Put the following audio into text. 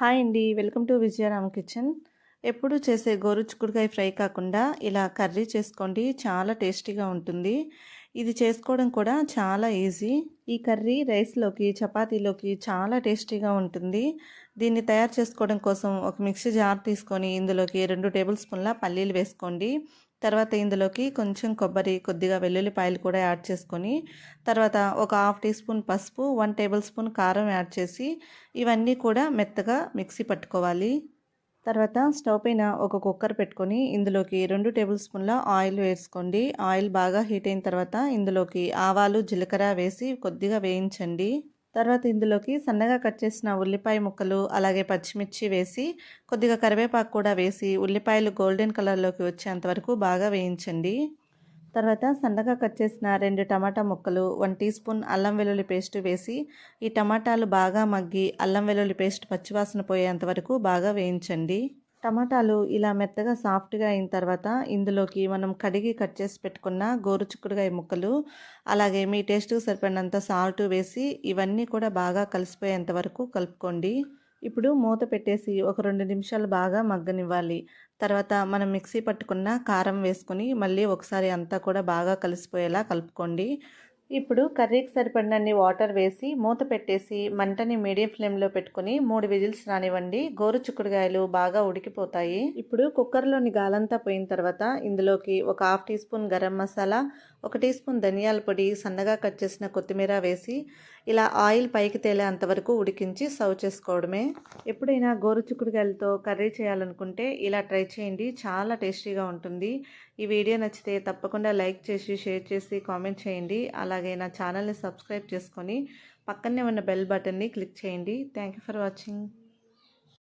Hi అండి. Welcome to Vijayaram kitchen. ఎప్పుడు చేసే గోరుచుకుడుకాయ ఫ్రై కాకుండా ఇలా కర్రీ చేసుకోండి. చాలా టేస్టీగా ఉంటుంది. ఇది చేసుకోవడం కూడా చాలా ఈజీ. ఈ కర్రీ రైస్లోకి చపాతీలోకి చాలా టేస్టీగా ఉంటుంది. దీన్ని తయారు చేసుకోవడం కోసం ఒక మిక్సీ జార్ తీసుకొని ఇందులోకి రెండు టేబుల్ స్పూన్ల పల్లీలు వేసుకోండి. తర్వాత ఇందులోకి కొంచెం కొబ్బరి కొద్దిగా వెల్లుల్లిపాయలు కూడా యాడ్ చేసుకొని తర్వాత ఒక హాఫ్ టీ స్పూన్ పసుపు వన్ టేబుల్ స్పూన్ కారం యాడ్ చేసి ఇవన్నీ కూడా మెత్తగా మిక్సీ పట్టుకోవాలి. తర్వాత స్టవ్ పైన ఒక కుక్కర్ పెట్టుకొని ఇందులోకి రెండు టేబుల్ స్పూన్ల ఆయిల్ వేసుకోండి. ఆయిల్ బాగా హీట్ అయిన తర్వాత ఇందులోకి ఆవాలు జీలకర్ర వేసి కొద్దిగా వేయించండి. తర్వాత ఇందులోకి సన్నగా కట్ చేసిన ఉల్లిపాయ ముక్కలు అలాగే పచ్చిమిర్చి వేసి కొద్దిగా కరివేపాకు కూడా వేసి ఉల్లిపాయలు గోల్డెన్ కలర్లోకి వచ్చేంత వరకు బాగా వేయించండి. తర్వాత సన్నగా కట్ చేసిన రెండు టమాటా ముక్కలు వన్ టీ స్పూన్ అల్లం వెల్లుల్లి పేస్ట్ వేసి ఈ టమాటాలు బాగా మగ్గి అల్లం వెల్లుల్లి పేస్ట్ పచ్చివాసన పోయేంత వరకు బాగా వేయించండి. టమాటాలు ఇలా మెత్తగా సాఫ్ట్గా అయిన తర్వాత ఇందులోకి మనం కడిగి కట్ చేసి పెట్టుకున్న గోరుచుక్కుడుగాయ ముక్కలు అలాగే మీ టేస్ట్కి సరిపడినంత సాల్ట్ వేసి ఇవన్నీ కూడా బాగా కలిసిపోయేంత వరకు కలుపుకోండి. ఇప్పుడు మూత పెట్టేసి ఒక రెండు నిమిషాలు బాగా మగ్గనివ్వాలి. తర్వాత మనం మిక్సీ పట్టుకున్న కారం వేసుకొని మళ్ళీ ఒకసారి అంతా కూడా బాగా కలిసిపోయేలా కలుపుకోండి. ఇప్పుడు కర్రీకి సరిపడినన్ని వాటర్ వేసి మూత పెట్టేసి మంటని మీడియం ఫ్లేమ్లో పెట్టుకుని మూడు విజిల్స్ రానివ్వండి. గోరు చిక్కుడుగాయలు బాగా ఉడికిపోతాయి. ఇప్పుడు కుక్కర్లోని గాలంతా పోయిన తర్వాత ఇందులోకి ఒక half teaspoon garam masala ఒక టీ స్పూన్ ధనియాల పొడి సన్నగా కట్ చేసిన కొత్తిమీర వేసి ఇలా ఆయిల్ పైకి తేలే అంతవరకు ఉడికించి సర్వ్ చేసుకోవడమే. ఎప్పుడైనా గోరు చిక్కుడుగాయలతో కర్రీ చేయాలనుకుంటే ఇలా ట్రై చేయండి. చాలా టేస్టీగా ఉంటుంది. ఈ వీడియో నచ్చితే తప్పకుండా లైక్ చేసి షేర్ చేసి కామెంట్ చేయండి. అలా అలాగే నా ఛానల్ని సబ్స్క్రైబ్ చేసుకొని పక్కనే ఉన్న బెల్ బటన్ని క్లిక్ చేయండి. Thank you for watching.